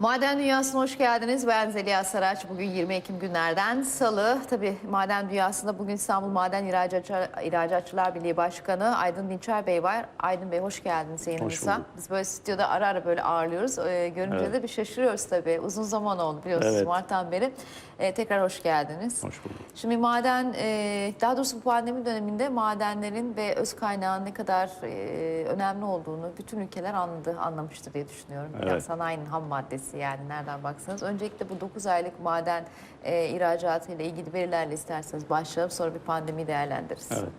Maden Dünyası'na hoş geldiniz. Ben Zeliha Saraç. Bugün 20 Ekim günlerden salı. Tabii maden dünyasında bugün İstanbul Maden İhracatçılar, İhracatçılar Birliği Başkanı Aydın Dinçer Bey var. Aydın Bey hoş geldiniz yayınımıza. bulduk. Biz böyle stüdyoda ara ara böyle ağırlıyoruz. Ee, görünce Evet. de bir şaşırıyoruz tabii. Uzun zaman oldu biliyorsunuz Evet. Mart'tan beri. Ee, tekrar hoş geldiniz. Hoş bulduk. Şimdi maden, e, daha doğrusu bu pandemi döneminde madenlerin ve öz kaynağın ne kadar e, önemli olduğunu bütün ülkeler anladı, anlamıştır diye düşünüyorum. Evet. sanayinin ham maddesi yani nereden baksanız. Öncelikle bu 9 aylık maden e, ihracatı ile ilgili verilerle isterseniz başlayalım sonra bir pandemiyi değerlendiririz. Evet.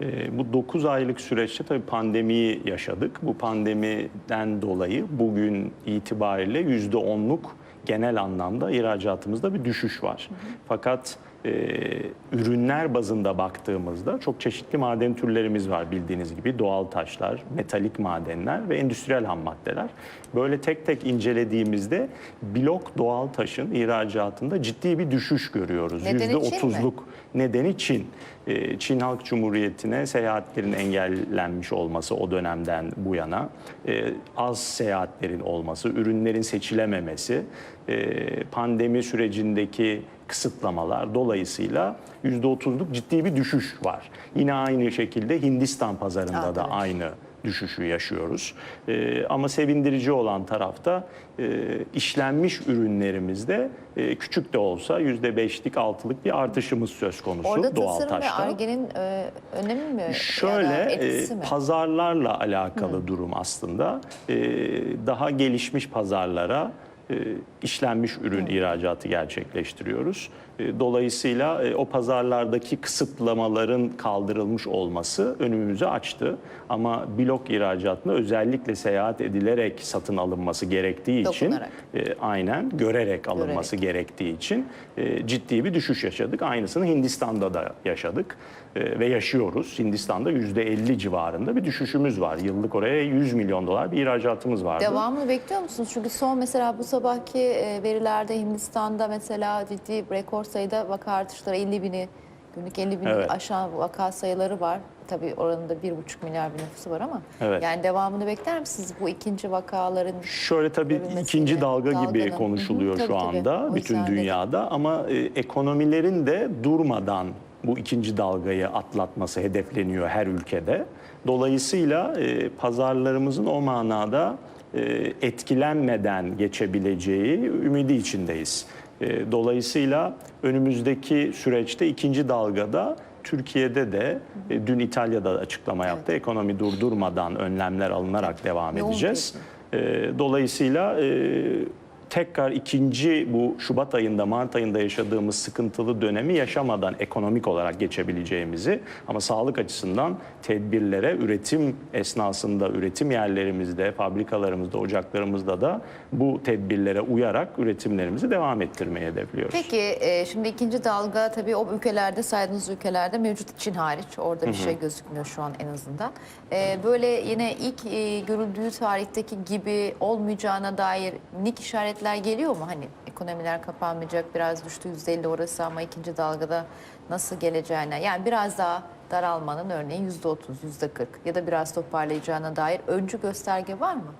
Ee, bu 9 aylık süreçte tabii pandemiyi yaşadık. Bu pandemiden dolayı bugün itibariyle %10'luk genel anlamda ihracatımızda bir düşüş var. Fakat e, ürünler bazında baktığımızda çok çeşitli maden türlerimiz var bildiğiniz gibi. Doğal taşlar, metalik madenler ve endüstriyel ham maddeler. Böyle tek tek incelediğimizde blok doğal taşın ihracatında ciddi bir düşüş görüyoruz. Nedeni Çin mi? %30'luk nedeni Çin. Ee, Çin Halk Cumhuriyeti'ne seyahatlerin engellenmiş olması o dönemden bu yana, e, az seyahatlerin olması, ürünlerin seçilememesi, e, pandemi sürecindeki kısıtlamalar dolayısıyla %30'luk ciddi bir düşüş var. Yine aynı şekilde Hindistan pazarında Aa, da aynı düşüşü yaşıyoruz. Ee, ama sevindirici olan tarafta e, işlenmiş ürünlerimizde e, küçük de olsa %5'lik 6'lık bir artışımız söz konusu Orada doğal tasarım ve taşta. Arge'nin e, önemi mi? Şöyle e, mi? pazarlarla alakalı durum aslında E, daha gelişmiş pazarlara e, işlenmiş ürün ihracatı gerçekleştiriyoruz. E, Dolayısıyla e, o pazarlardaki kısıtlamaların kaldırılmış olması önümüzü açtı. Ama blok ihracatında özellikle seyahat edilerek satın alınması gerektiği için e, aynen görerek alınması gerektiği için e, ciddi bir düşüş yaşadık. Aynısını Hindistan'da da yaşadık e, ve yaşıyoruz. Hindistan'da %50 civarında bir düşüşümüz var. Yıllık oraya 100 milyon dolar bir ihracatımız vardı. Devamını bekliyor musunuz? Çünkü son mesela bu sabahki verilerde Hindistan'da mesela ciddi rekor sayıda vaka artışları 50 bini günlük 50 bini Evet. aşan vaka sayıları var. Tabii oranın da 1,5 milyar bir nüfusu var ama Evet. yani devamını bekler misiniz bu ikinci vakaların? Şöyle tabii ikinci dalga gibi dalganın. konuşuluyor Hı hı, şu tabii, tabii. anda O bütün dünyada ama e, ekonomilerin de durmadan bu ikinci dalgayı atlatması hedefleniyor her ülkede. Dolayısıyla e, pazarlarımızın o manada e, etkilenmeden geçebileceği ümidi içindeyiz. E, dolayısıyla önümüzdeki süreçte ikinci dalgada Türkiye'de de e, dün İtalya'da da açıklama yaptı. Ekonomi durdurmadan önlemler alınarak devam Yoğun edeceğiz. E, Dolayısıyla tekrar ikinci bu Şubat ayında, Mart ayında yaşadığımız sıkıntılı dönemi yaşamadan ekonomik olarak geçebileceğimizi ama sağlık açısından tedbirlere üretim esnasında, üretim yerlerimizde, fabrikalarımızda, ocaklarımızda da bu tedbirlere uyarak üretimlerimizi devam ettirmeyi hedefliyoruz. Peki e, şimdi ikinci dalga tabii o ülkelerde saydığınız ülkelerde mevcut Çin hariç orada bir şey gözükmüyor şu an en azından. E, böyle yine ilk e, görüldüğü tarihteki gibi olmayacağına dair minik işaretler geliyor mu? Hani ekonomiler kapanmayacak biraz düştü %50 orası ama ikinci dalgada nasıl geleceğine yani biraz daha daralmanın örneğin %30, %40 ya da biraz toparlayacağına dair öncü gösterge var mı?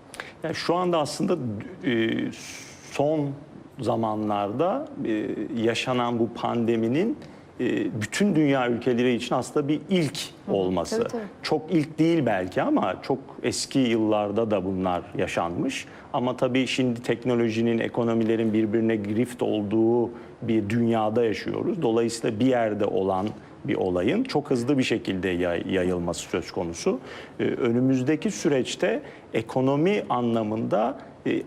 Yani şu anda aslında e, son zamanlarda e, yaşanan bu pandeminin bütün dünya ülkeleri için aslında bir ilk olması. tabii, tabii. Çok ilk değil belki ama çok eski yıllarda da bunlar yaşanmış. Ama tabii şimdi teknolojinin, ekonomilerin birbirine grift olduğu bir dünyada yaşıyoruz. Dolayısıyla bir yerde olan bir olayın çok hızlı bir şekilde yay- yayılması söz konusu. Ee, önümüzdeki süreçte ekonomi anlamında e,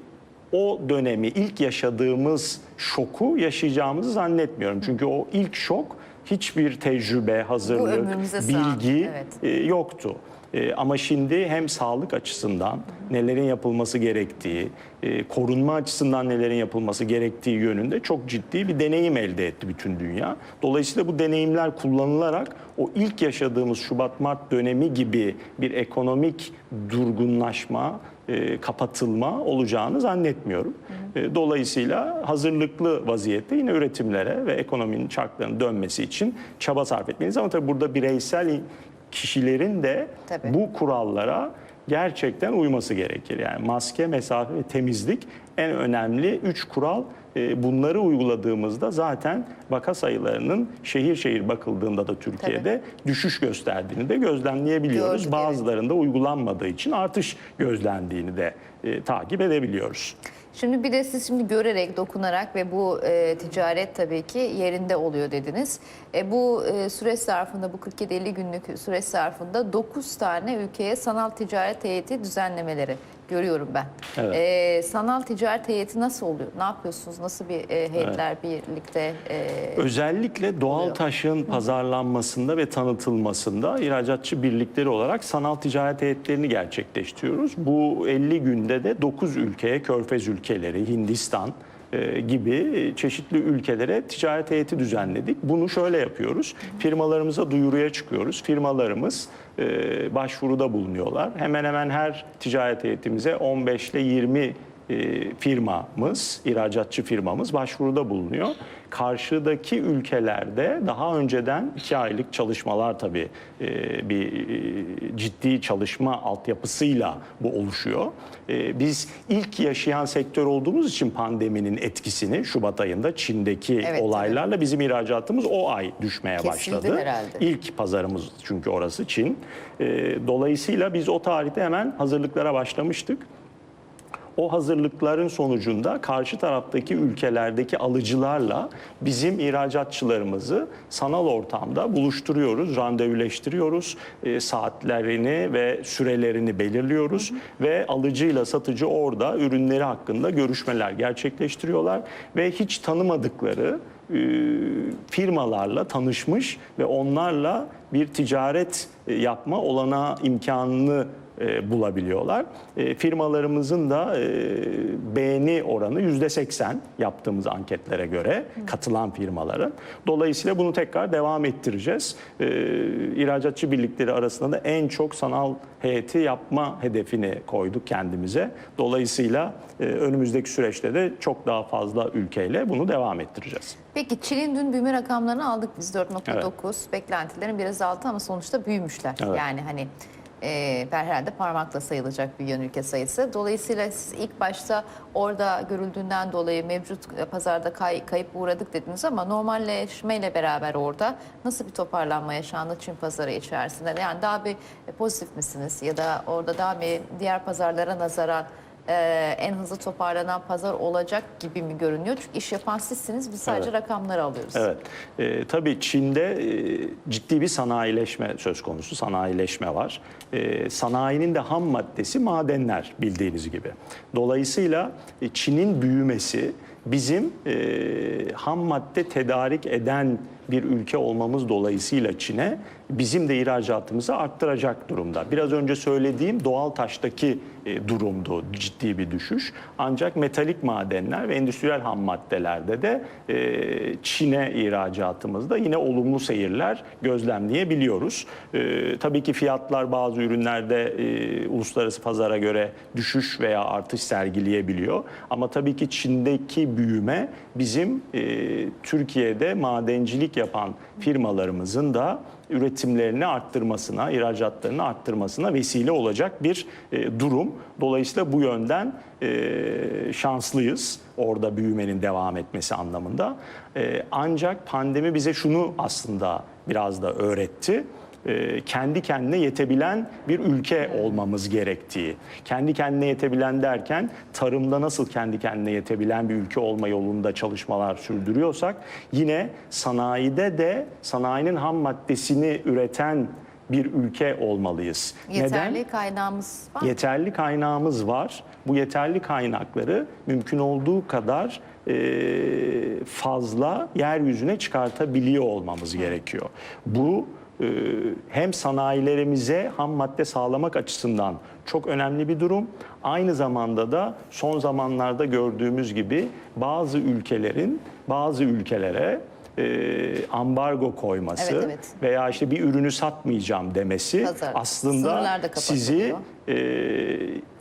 o dönemi ilk yaşadığımız şoku yaşayacağımızı zannetmiyorum. Çünkü o ilk şok hiçbir tecrübe, hazırlık, bilgi evet. e, yoktu. E, ama şimdi hem sağlık açısından nelerin yapılması gerektiği, e, korunma açısından nelerin yapılması gerektiği yönünde çok ciddi bir deneyim elde etti bütün dünya. Dolayısıyla bu deneyimler kullanılarak o ilk yaşadığımız Şubat-Mart dönemi gibi bir ekonomik durgunlaşma, e, kapatılma olacağını zannetmiyorum. E, Dolayısıyla hazırlıklı vaziyette yine üretimlere ve ekonominin çarklarının dönmesi için çaba sarf etmeliyiz. Ama tabii burada bireysel kişilerin de Tabii. bu kurallara gerçekten uyması gerekir. Yani maske, mesafe ve temizlik en önemli üç kural. E, Bunları uyguladığımızda zaten vaka sayılarının şehir şehir bakıldığında da Türkiye'de düşüş gösterdiğini de gözlemleyebiliyoruz. Gördük, Bazılarında uygulanmadığı için artış gözlendiğini de e, takip edebiliyoruz. Şimdi bir de siz şimdi görerek, dokunarak ve bu e, ticaret tabii ki yerinde oluyor dediniz. E, bu e, süreç zarfında, bu 47-50 günlük süreç zarfında 9 tane ülkeye sanal ticaret heyeti düzenlemeleri görüyorum ben. Evet. E, sanal ticaret heyeti nasıl oluyor? Ne yapıyorsunuz? Nasıl bir e, heyetler birlikte? E, Özellikle doğal oluyor. taşın pazarlanmasında ve tanıtılmasında ihracatçı birlikleri olarak sanal ticaret heyetlerini gerçekleştiriyoruz. Bu 50 günde de 9 ülkeye, Körfez ülkeleri, Hindistan gibi e, çeşitli ülkelere ticaret heyeti düzenledik. Bunu şöyle yapıyoruz. Firmalarımıza duyuruya çıkıyoruz. Firmalarımız e, başvuruda bulunuyorlar. Hemen hemen her ticaret heyetimize 15 ile 20 e, firmamız, ihracatçı firmamız başvuruda bulunuyor. Karşıdaki ülkelerde daha önceden iki aylık çalışmalar tabii e, bir e, ciddi çalışma altyapısıyla bu oluşuyor. E, Biz ilk yaşayan sektör olduğumuz için pandeminin etkisini Şubat ayında Çin'deki Evet, olaylarla bizim ihracatımız o ay düşmeye Kesildi başladı. herhalde. İlk pazarımız çünkü orası Çin. E, Dolayısıyla biz o tarihte hemen hazırlıklara başlamıştık. O hazırlıkların sonucunda karşı taraftaki ülkelerdeki alıcılarla bizim ihracatçılarımızı sanal ortamda buluşturuyoruz, randevuleştiriyoruz, e, saatlerini ve sürelerini belirliyoruz ve alıcıyla satıcı orada ürünleri hakkında görüşmeler gerçekleştiriyorlar ve hiç tanımadıkları e, firmalarla tanışmış ve onlarla bir ticaret e, yapma olanağı imkanını e, bulabiliyorlar. E, firmalarımızın da e, beğeni oranı yüzde 80 yaptığımız anketlere göre katılan firmaların. Dolayısıyla bunu tekrar devam ettireceğiz. E, ihracatçı birlikleri arasında da en çok sanal heyeti yapma hedefini koyduk kendimize. Dolayısıyla e, önümüzdeki süreçte de çok daha fazla ülkeyle bunu devam ettireceğiz. Peki Çin'in dün büyüme rakamlarını aldık biz 4.9. Beklentilerin biraz altı ama sonuçta büyümüşler. Evet. Yani hani e, ben herhalde parmakla sayılacak büyüyen ülke sayısı. Dolayısıyla siz ilk başta orada görüldüğünden dolayı mevcut pazarda kay, kayıp uğradık dediniz ama normalleşmeyle beraber orada nasıl bir toparlanma yaşandı Çin pazarı içerisinde? Yani daha bir pozitif misiniz ya da orada daha bir diğer pazarlara nazaran e, en hızlı toparlanan pazar olacak gibi mi görünüyor? Çünkü iş yapan sizsiniz biz sadece Evet. rakamları alıyoruz. Evet. Ee, tabii Çin'de e, ciddi bir sanayileşme söz konusu. Sanayileşme var. Ee, sanayinin de ham maddesi madenler bildiğiniz gibi. Dolayısıyla e, Çin'in büyümesi bizim e, ham madde tedarik eden bir ülke olmamız dolayısıyla Çin'e bizim de ihracatımızı arttıracak durumda. Biraz önce söylediğim doğal taştaki e, durumdu ciddi bir düşüş. Ancak metalik madenler ve endüstriyel ham maddelerde de e, Çin'e ihracatımızda yine olumlu seyirler gözlemleyebiliyoruz. E, tabii ki fiyatlar bazı ürünlerde uluslararası pazara göre düşüş veya artış sergileyebiliyor. Ama tabii ki Çin'deki büyüme bizim Türkiye'de madencilik yapan firmalarımızın da üretimlerini arttırmasına, ihracatlarını arttırmasına vesile olacak bir e, durum. Dolayısıyla bu yönden e, şanslıyız orada büyümenin devam etmesi anlamında. E, ancak pandemi bize şunu aslında biraz da öğretti kendi kendine yetebilen bir ülke olmamız gerektiği. Kendi kendine yetebilen derken tarımda nasıl kendi kendine yetebilen bir ülke olma yolunda çalışmalar sürdürüyorsak yine sanayide de sanayinin ham maddesini üreten bir ülke olmalıyız. Yeterli kaynağımız var. Yeterli kaynağımız var. Bu yeterli kaynakları mümkün olduğu kadar e, fazla yeryüzüne çıkartabiliyor olmamız gerekiyor. Bu e, hem sanayilerimize ham madde sağlamak açısından çok önemli bir durum. Aynı zamanda da son zamanlarda gördüğümüz gibi bazı ülkelerin bazı ülkelere e, ambargo koyması Evet, evet. veya işte bir ürünü satmayacağım demesi Pazar, aslında sizi e,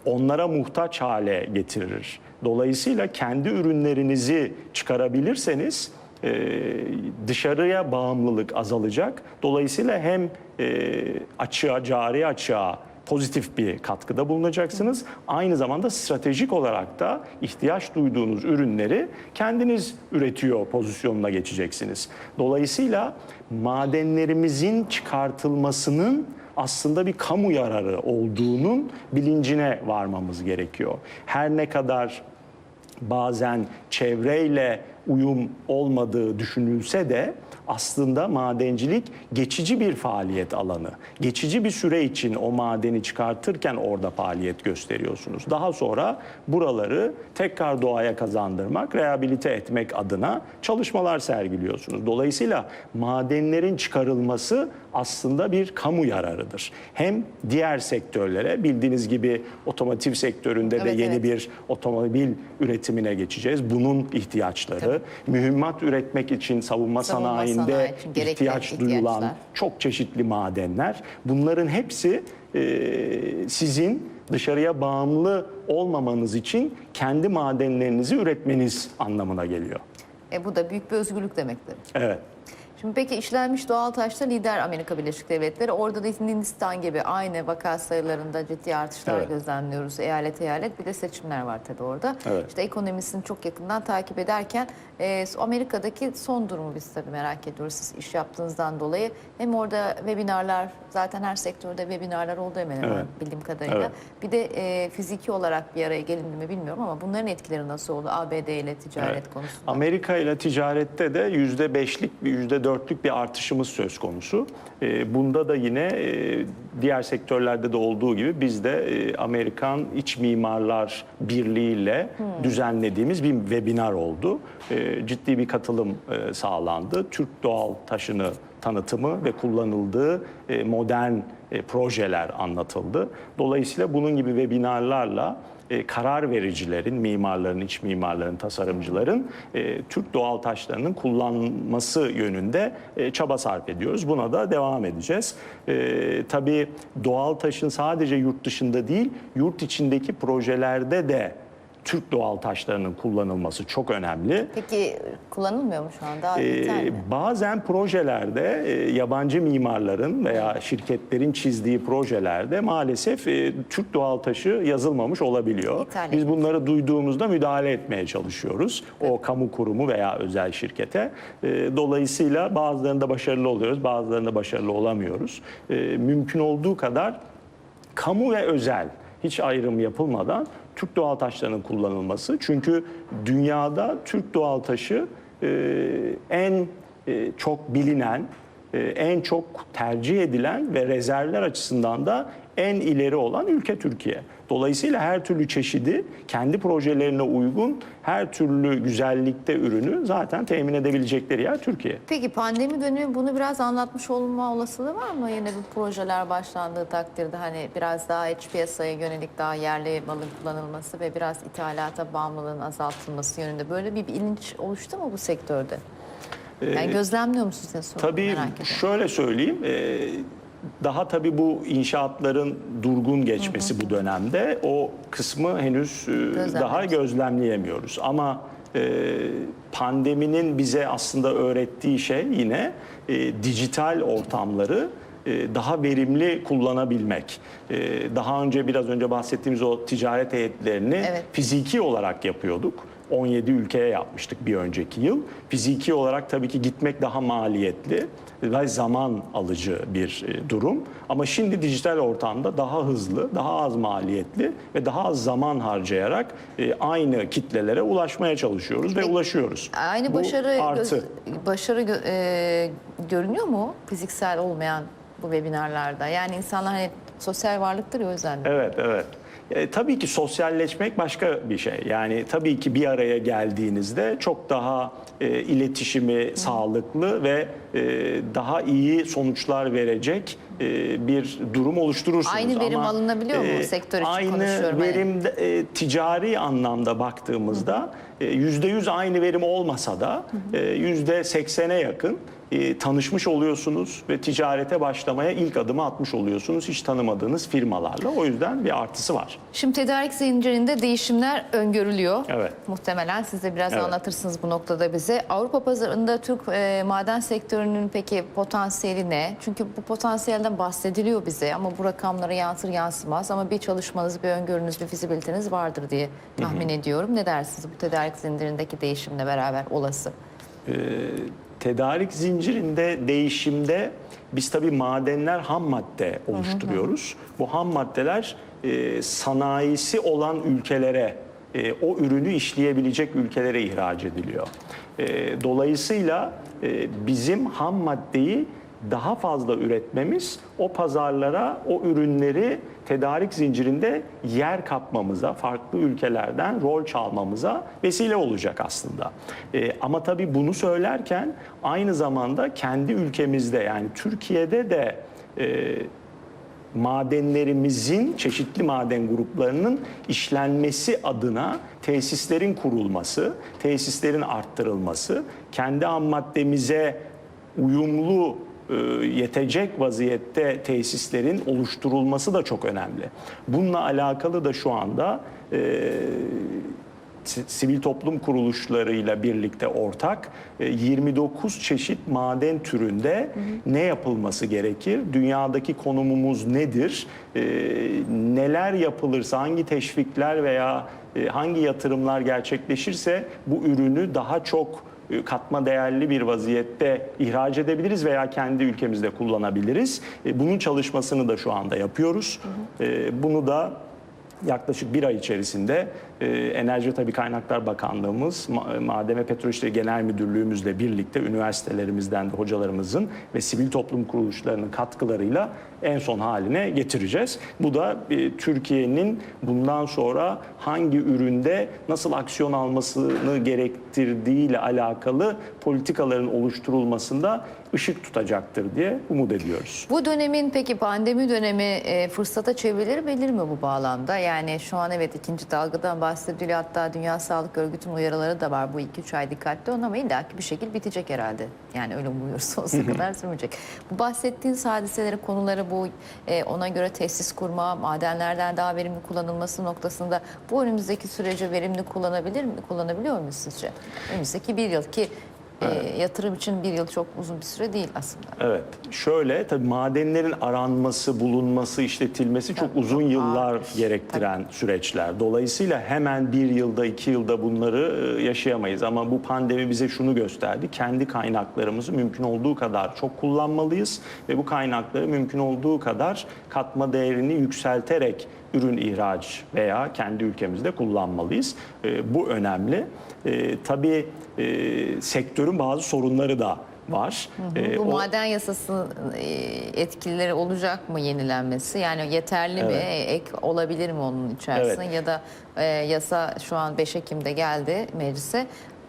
onlara muhtaç hale getirir. Dolayısıyla kendi ürünlerinizi çıkarabilirseniz e, dışarıya bağımlılık azalacak. Dolayısıyla hem e, açığa, cari açığa pozitif bir katkıda bulunacaksınız. Aynı zamanda stratejik olarak da ihtiyaç duyduğunuz ürünleri kendiniz üretiyor pozisyonuna geçeceksiniz. Dolayısıyla madenlerimizin çıkartılmasının aslında bir kamu yararı olduğunun bilincine varmamız gerekiyor. Her ne kadar bazen çevreyle uyum olmadığı düşünülse de aslında madencilik geçici bir faaliyet alanı. Geçici bir süre için o madeni çıkartırken orada faaliyet gösteriyorsunuz. Daha sonra buraları tekrar doğaya kazandırmak, rehabilite etmek adına çalışmalar sergiliyorsunuz. Dolayısıyla madenlerin çıkarılması aslında bir kamu yararıdır. Hem diğer sektörlere bildiğiniz gibi otomotiv sektöründe de Evet, yeni evet. bir otomobil üretimine geçeceğiz. Bunun ihtiyaçları, mühimmat üretmek için savunma, Savunma sanayinde sanayi için gerekli ihtiyaç ihtiyaçlar. duyulan çok çeşitli madenler. Bunların hepsi e, sizin dışarıya bağımlı olmamanız için kendi madenlerinizi üretmeniz anlamına geliyor. E, bu da büyük bir özgürlük demektir. Evet. Şimdi peki işlenmiş doğal taşta lider Amerika Birleşik Devletleri. Orada da Hindistan gibi aynı vaka sayılarında ciddi artışlar Evet. gözlemliyoruz eyalet eyalet. Bir de seçimler var tabii orada. Evet. İşte ekonomisini çok yakından takip ederken e, Amerika'daki son durumu biz tabii merak ediyoruz siz iş yaptığınızdan dolayı. Hem orada webinarlar zaten her sektörde webinarlar oldu hemen hemen Evet. bildiğim kadarıyla. Evet. Bir de e, fiziki olarak bir araya gelindi mi bilmiyorum ama bunların etkileri nasıl oldu ABD ile ticaret Evet. konusunda? Amerika ile ticarette de yüzde beşlik, bir yüzde dörtlük bir artışımız söz konusu. Ee, Bunda da yine e, diğer sektörlerde de olduğu gibi biz de e, Amerikan İç Mimarlar Birliği ile düzenlediğimiz bir webinar oldu. E, Ciddi bir katılım e, sağlandı. Türk doğal taşını tanıtımı ve kullanıldığı e, modern e, projeler anlatıldı. Dolayısıyla bunun gibi webinarlarla e, karar vericilerin, mimarların, iç mimarların, tasarımcıların e, Türk doğal taşlarının kullanması yönünde e, çaba sarf ediyoruz. Buna da devam edeceğiz. Tabii doğal taşın sadece yurt dışında değil, yurt içindeki projelerde de Türk doğal taşlarının kullanılması çok önemli. Peki kullanılmıyor mu şu anda? Ee, bazen projelerde e, yabancı mimarların veya şirketlerin çizdiği projelerde maalesef e, Türk doğal taşı yazılmamış olabiliyor. İthal Biz bunları duyduğumuzda müdahale etmeye çalışıyoruz. O kamu kurumu veya özel şirkete. E, dolayısıyla bazılarında başarılı oluyoruz, bazılarında başarılı olamıyoruz. E, mümkün olduğu kadar kamu ve özel hiç ayrım yapılmadan Türk doğal taşlarının kullanılması. Çünkü dünyada Türk doğal taşı e, en e, çok bilinen, e, en çok tercih edilen ve rezervler açısından da en ileri olan ülke Türkiye. Dolayısıyla her türlü çeşidi kendi projelerine uygun her türlü güzellikte ürünü zaten temin edebilecekleri yer Türkiye. Peki pandemi dönemi bunu biraz anlatmış olma olasılığı var mı? Yine bu projeler başlandığı takdirde hani biraz daha iç piyasaya yönelik daha yerli malın kullanılması ve biraz ithalata bağımlılığın azaltılması yönünde böyle bir bilinç oluştu mu bu sektörde? Yani gözlemliyor musunuz Tabii şöyle söyleyeyim. e, daha tabii bu inşaatların durgun geçmesi bu dönemde o kısmı henüz e, daha gözlemleyemiyoruz. Ama e, pandeminin bize aslında öğrettiği şey yine e, dijital ortamları e, daha verimli kullanabilmek. E, Daha önce biraz önce bahsettiğimiz o ticaret heyetlerini Evet. fiziki olarak yapıyorduk. 17 ülkeye yapmıştık bir önceki yıl. Fiziki olarak tabii ki gitmek daha maliyetli ve zaman alıcı bir e, durum. Ama şimdi dijital ortamda daha hızlı, daha az maliyetli ve daha az zaman harcayarak e, aynı kitlelere ulaşmaya çalışıyoruz ve ulaşıyoruz. Aynı Bu başarı göz- artı. başarı gö- e, görünüyor mu fiziksel olmayan bu webinarlarda? Yani insanlar hani sosyal varlıktır ya o yüzden. Evet, evet. E, tabii ki sosyalleşmek başka bir şey. Yani tabii ki bir araya geldiğinizde çok daha e, iletişimi sağlıklı ve e, daha iyi sonuçlar verecek e, bir durum oluşturursunuz. Aynı verim Ama, alınabiliyor mu? Sektör için aynı hani. verim e, ticari anlamda baktığımızda e, yüzde yüz aynı verim olmasa da e, yüzde seksene yakın e, tanışmış oluyorsunuz ve ticarete başlamaya ilk adımı atmış oluyorsunuz hiç tanımadığınız firmalarla. O yüzden bir artısı var. Şimdi tedarik zincirinde değişimler öngörülüyor. Evet. Muhtemelen siz de biraz Evet. anlatırsınız bu noktada bize. Avrupa pazarında Türk e, maden sektörünün peki potansiyeli ne? Çünkü bu potansiyel rakamlardan bahsediliyor bize ama bu rakamlara yansır yansımaz ama bir çalışmanız, bir öngörünüz, bir fizibiliteniz vardır diye tahmin ediyorum. Ne dersiniz bu tedarik zincirindeki değişimle beraber olası? Tedarik zincirinde değişimde biz tabii madenler ham madde oluşturuyoruz. Bu ham maddeler e, sanayisi olan ülkelere, e, o ürünü işleyebilecek ülkelere ihraç ediliyor. E, dolayısıyla e, bizim ham maddeyi daha fazla üretmemiz o pazarlara o ürünleri tedarik zincirinde yer kapmamıza, farklı ülkelerden rol çalmamıza vesile olacak aslında. Ee, ama tabii bunu söylerken aynı zamanda kendi ülkemizde yani Türkiye'de de e, madenlerimizin çeşitli maden gruplarının işlenmesi adına tesislerin kurulması, tesislerin arttırılması, kendi ham maddemize uyumlu e, yetecek vaziyette tesislerin oluşturulması da çok önemli. Bununla alakalı da şu anda e, si- sivil toplum kuruluşlarıyla birlikte ortak e, 29 çeşit maden türünde ne yapılması gerekir? Dünyadaki konumumuz nedir? E, Neler yapılırsa, hangi teşvikler veya e, hangi yatırımlar gerçekleşirse bu ürünü daha çok e, katma değerli bir vaziyette ihraç edebiliriz veya kendi ülkemizde kullanabiliriz. E, Bunun çalışmasını da şu anda yapıyoruz. E, Bunu da yaklaşık bir ay içerisinde e, Enerji Tabii Kaynaklar Bakanlığımız, Ma- Maden ve Petrol İşleri Genel Müdürlüğümüzle birlikte üniversitelerimizden de hocalarımızın ve sivil toplum kuruluşlarının katkılarıyla en son haline getireceğiz. Bu da e, Türkiye'nin bundan sonra hangi üründe nasıl aksiyon almasını gerektirdiğiyle alakalı politikaların oluşturulmasında ışık tutacaktır diye umut ediyoruz. Bu dönemin peki pandemi dönemi e, fırsata çevrilir mi bu bağlamda? Yani şu an evet ikinci dalgadan bahsediliyor. Hatta Dünya Sağlık Örgütü'nün uyarıları da var. Bu 2-3 ay dikkatli olun ama illaki bir şekilde bitecek herhalde. Yani öyle umuyoruz sonsuza kadar sürmeyecek. Bu bahsettiğiniz hadiselerin konuları bu e, ona göre tesis kurma, madenlerden daha verimli kullanılması noktasında bu önümüzdeki sürece verimli kullanabilir mi? Kullanabiliyor muyuz sizce? Önümüzdeki bir yıl ki e, yatırım için bir yıl çok uzun bir süre değil aslında. Evet. Şöyle tabii madenlerin aranması, bulunması, işletilmesi çok uzun yıllar ağır. gerektiren süreçler. Dolayısıyla hemen bir yılda, iki yılda bunları e, yaşayamayız. Ama bu pandemi bize şunu gösterdi. Kendi kaynaklarımızı mümkün olduğu kadar çok kullanmalıyız. Ve bu kaynakları mümkün olduğu kadar katma değerini yükselterek ürün ihraç veya kendi ülkemizde kullanmalıyız. E, bu önemli. E, tabii e, sektörün bazı sorunları da var. E, Bu o- maden yasasının e, etkileri olacak mı yenilenmesi? Yani yeterli mi? Ek olabilir mi onun içerisinde? Ya da e, yasa şu an 5 Ekim'de geldi meclise.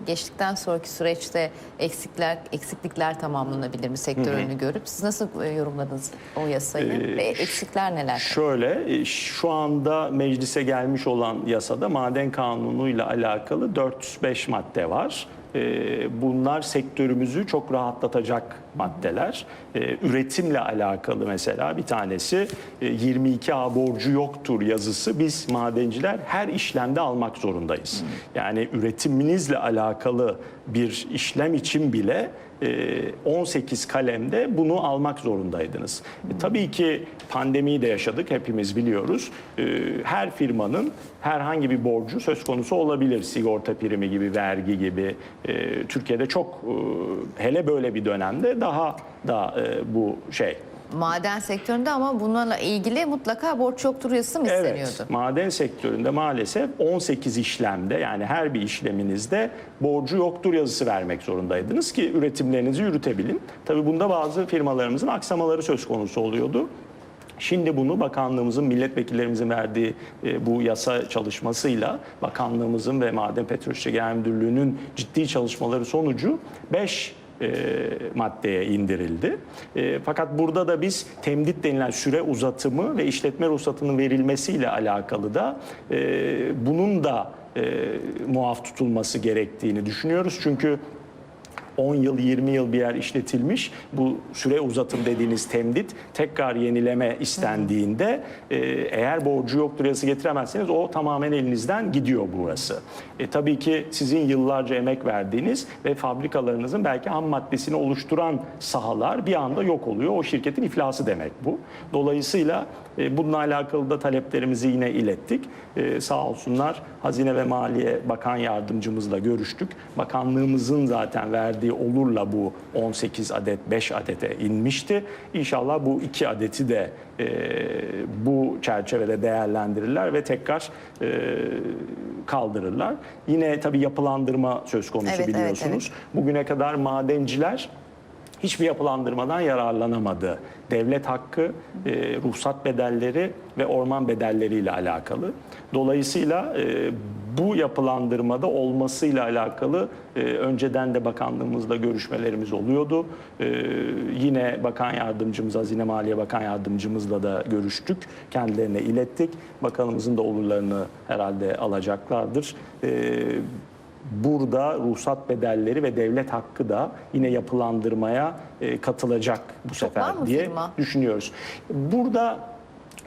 Geçtikten sonraki süreçte eksikler eksiklikler tamamlanabilir mi sektör önünü görüp? Siz nasıl e, yorumladınız o yasayı? Ee, Ve eksikler neler? Şöyle, e, şu anda meclise gelmiş olan yasada maden kanunuyla alakalı 4-5 madde var. E, Bunlar sektörümüzü çok rahatlatacak maddeler. E, Üretimle alakalı mesela bir tanesi e, 22A borcu yoktur yazısı biz madenciler her işlemde almak zorundayız. Yani üretiminizle alakalı bir işlem için bile e, 18 kalemde bunu almak zorundaydınız. E, tabii ki pandemiyi de yaşadık hepimiz biliyoruz. E, her firmanın herhangi bir borcu söz konusu olabilir. Sigorta primi gibi, vergi gibi. E, Türkiye'de çok e, hele böyle bir dönemde daha da e, bu şey Maden sektöründe ama bunlarla ilgili mutlaka borç yoktur yazısı mı isteniyordu? Evet, maden sektöründe maalesef 18 işlemde yani her bir işleminizde borcu yoktur yazısı vermek zorundaydınız ki üretimlerinizi yürütebilin. Tabii bunda bazı firmalarımızın aksamaları söz konusu oluyordu. Şimdi bunu bakanlığımızın, milletvekillerimizin verdiği e, bu yasa çalışmasıyla bakanlığımızın ve Maden Petrol İşleri Genel Müdürlüğü'nün ciddi çalışmaları sonucu 5 e, maddeye indirildi. E, fakat burada da biz temdit denilen süre uzatımı ve işletme ruhsatının verilmesiyle alakalı da e, bunun da e, muaf tutulması gerektiğini düşünüyoruz. Çünkü 10 yıl 20 yıl bir yer işletilmiş bu süre uzatım dediğiniz temdit tekrar yenileme istendiğinde e, eğer borcu yok lirası getiremezseniz o tamamen elinizden gidiyor burası. E, tabii ki sizin yıllarca emek verdiğiniz ve fabrikalarınızın belki ham maddesini oluşturan sahalar bir anda yok oluyor. O şirketin iflası demek bu. Dolayısıyla bununla alakalı da taleplerimizi yine ilettik. E, sağ olsunlar Hazine ve Maliye Bakan Yardımcımızla görüştük. Bakanlığımızın zaten verdiği olurla bu 18 adet 5 adete inmişti. İnşallah bu 2 adeti de e, bu çerçevede değerlendirirler ve tekrar e, kaldırırlar. Yine tabii yapılandırma söz konusu Evet, evet, biliyorsunuz. Bugüne kadar madenciler hiçbir yapılandırmadan yararlanamadı. Devlet hakkı, e, ruhsat bedelleri ve orman bedelleriyle alakalı. Dolayısıyla e, bu yapılandırmada olmasıyla alakalı e, önceden de bakanlığımızla görüşmelerimiz oluyordu. E, yine bakan yardımcımız, Hazine Maliye Bakan Yardımcımızla da görüştük. Kendilerine ilettik. Bakanımızın da olurlarını herhalde alacaklardır. E, burada ruhsat bedelleri ve devlet hakkı da yine yapılandırmaya e, katılacak bu sefer var mı diye firma? düşünüyoruz. Burada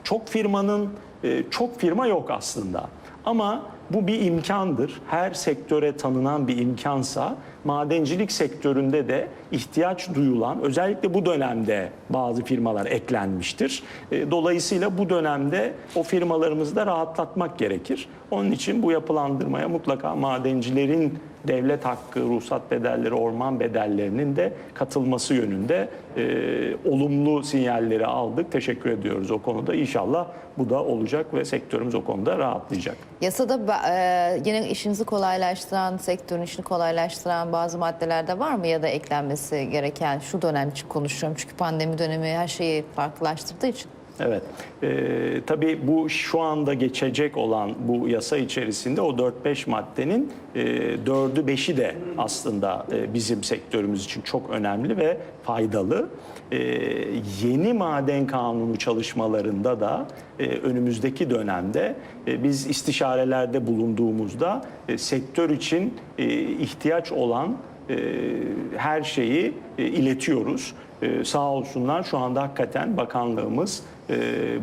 çok firmanın e, çok firma yok aslında. Ama bu bir imkandır. Her sektöre tanınan bir imkansa madencilik sektöründe de ihtiyaç duyulan özellikle bu dönemde bazı firmalar eklenmiştir. E, Dolayısıyla bu dönemde o firmalarımızı da rahatlatmak gerekir. Onun için bu yapılandırmaya mutlaka madencilerin devlet hakkı, ruhsat bedelleri, orman bedellerinin de katılması yönünde e, olumlu sinyalleri aldık. Teşekkür ediyoruz o konuda. İnşallah bu da olacak ve sektörümüz o konuda rahatlayacak. Yasada e, yine işinizi kolaylaştıran, sektörün işini kolaylaştıran bazı maddeler de var mı ya da eklenmesi gereken şu dönem için konuşuyorum. Çünkü pandemi dönemi her şeyi farklılaştırdığı için. Evet. Ee, tabii bu şu anda geçecek olan bu yasa içerisinde o 4-5 maddenin e, 4'ü 5'i de aslında e, bizim sektörümüz için çok önemli ve faydalı. E, yeni maden kanunu çalışmalarında da e, önümüzdeki dönemde e, biz istişarelerde bulunduğumuzda e, sektör için e, ihtiyaç olan e, her şeyi e, iletiyoruz. E, Sağ olsunlar şu anda hakikaten bakanlığımız e,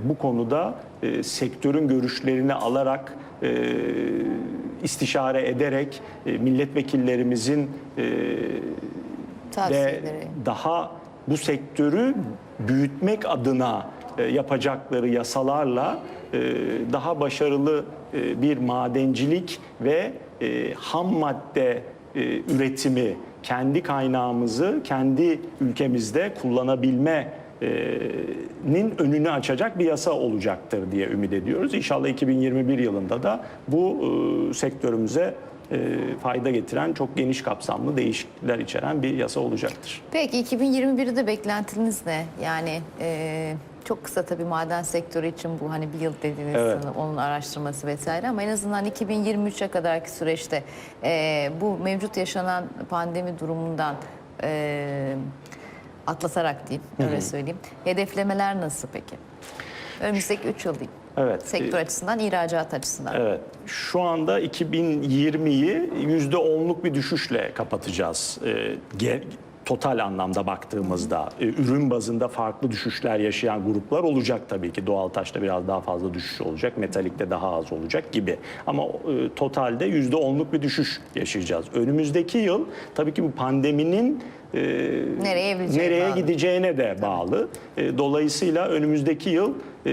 bu konuda e, sektörün görüşlerini alarak e, istişare ederek e, milletvekillerimizin e, ve Tavsiyeleri. daha bu sektörü büyütmek adına yapacakları yasalarla daha başarılı bir madencilik ve ham madde üretimi, kendi kaynağımızı kendi ülkemizde kullanabilme nin önünü açacak bir yasa olacaktır diye ümit ediyoruz. İnşallah 2021 yılında da bu sektörümüze fayda getiren çok geniş kapsamlı değişiklikler içeren bir yasa olacaktır. Peki 2021'de beklentiniz ne? Yani e, çok kısa tabii maden sektörü için bu hani bir yıl dediğiniz Evet. onun araştırması vesaire ama en azından 2023'e kadarki süreçte e, bu mevcut yaşanan pandemi durumundan e, atlatarak diyeyim öyle söyleyeyim. Hedeflemeler nasıl peki? Önümüzdeki 3 yıl diyeyim. Evet. Sektör açısından, ihracat açısından. Evet. Şu anda 2020'yi %10'luk bir düşüşle kapatacağız. Ee, total anlamda baktığımızda e, ürün bazında farklı düşüşler yaşayan gruplar olacak tabii ki. Doğal taşta biraz daha fazla düşüş olacak, metalikte daha az olacak gibi. Ama e, totalde %10'luk bir düşüş yaşayacağız. Önümüzdeki yıl tabii ki bu pandeminin e, Nereye nereye bağlı. gideceğine de bağlı. E, Dolayısıyla önümüzdeki yıl e,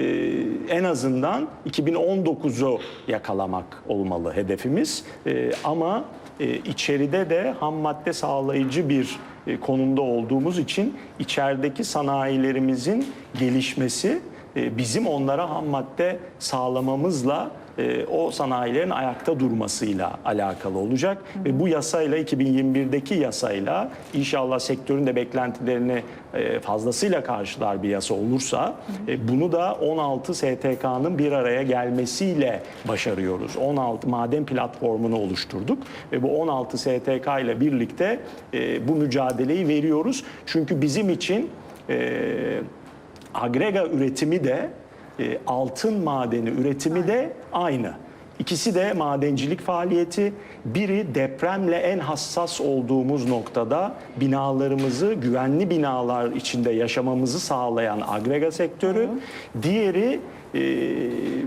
en azından 2019'u yakalamak olmalı hedefimiz. E, Ama e, içeride de ham madde sağlayıcı bir e, konumda olduğumuz için içerideki sanayilerimizin gelişmesi e, bizim onlara ham madde sağlamamızla e, o sanayilerin ayakta durmasıyla alakalı olacak. Ve bu yasayla 2021'deki yasayla inşallah sektörün de beklentilerini e, fazlasıyla karşılar bir yasa olursa e, bunu da 16 STK'nın bir araya gelmesiyle başarıyoruz. 16 maden platformunu oluşturduk ve bu 16 STK ile birlikte e, bu mücadeleyi veriyoruz. Çünkü bizim için e, agrega üretimi de e, altın madeni üretimi de aynı. İkisi de madencilik faaliyeti. Biri depremle en hassas olduğumuz noktada binalarımızı güvenli binalar içinde yaşamamızı sağlayan agrega sektörü. Diğeri e,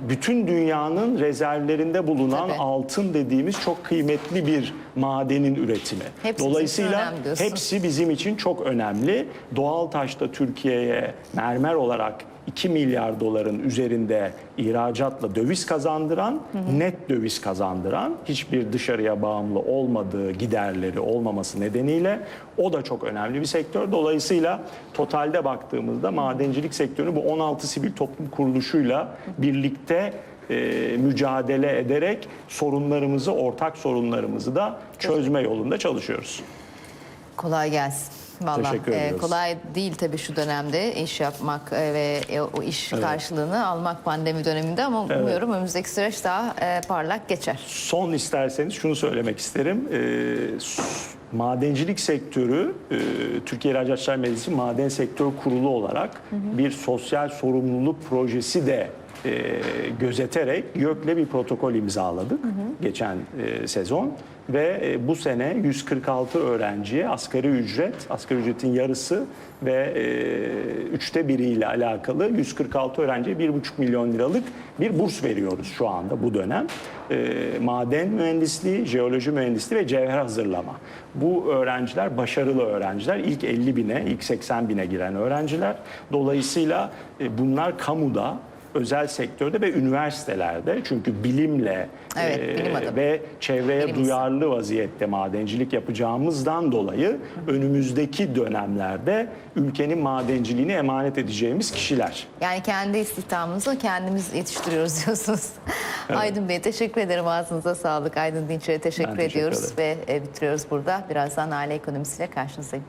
bütün dünyanın rezervlerinde bulunan Tabii. altın dediğimiz çok kıymetli bir madenin üretimi. Hepsi bizim için Dolayısıyla önemli diyorsun. hepsi bizim için çok önemli. Doğal taşta Türkiye'ye mermer olarak 2 milyar doların üzerinde ihracatla döviz kazandıran, net döviz kazandıran, hiçbir dışarıya bağımlı olmadığı giderleri olmaması nedeniyle o da çok önemli bir sektör. Dolayısıyla totalde baktığımızda madencilik sektörünü bu 16 sivil toplum kuruluşuyla birlikte e, mücadele ederek sorunlarımızı, ortak sorunlarımızı da çözme yolunda çalışıyoruz. Kolay gelsin. Vallahi Teşekkür e, ediyoruz. kolay değil tabii şu dönemde iş yapmak e, ve e, o iş karşılığını almak pandemi döneminde ama umuyorum önümüzdeki süreç daha e, parlak geçer. Son isterseniz şunu söylemek isterim. S- madencilik sektörü, e, Türkiye İhracatçılar Meclisi Maden Sektör Kurulu olarak bir sosyal sorumluluk projesi de e, gözeterek YÖK'le bir protokol imzaladık geçen e, sezon ve e, bu sene 146 öğrenciye asgari ücret, asgari ücretin yarısı ve e, üçte biriyle alakalı 146 öğrenciye 1,5 milyon liralık bir burs veriyoruz şu anda bu dönem. E, maden mühendisliği, jeoloji mühendisliği ve cevher hazırlama. Bu öğrenciler başarılı öğrenciler. İlk 50 bine, ilk 80 bine giren öğrenciler. Dolayısıyla e, bunlar kamuda, özel sektörde ve üniversitelerde çünkü bilimle Evet, e, bilim adamı. ve çevreye Bilim duyarlı vaziyette madencilik yapacağımızdan dolayı önümüzdeki dönemlerde ülkenin madenciliğini emanet edeceğimiz kişiler. Yani kendi istihdamımızı kendimiz yetiştiriyoruz diyorsunuz. Aydın Bey teşekkür ederim. Ağzınıza sağlık. Aydın Dinçer'e teşekkür, Ben teşekkür ediyoruz ve e, bitiriyoruz burada. Birazdan aile ekonomisiyle karşınızdayım.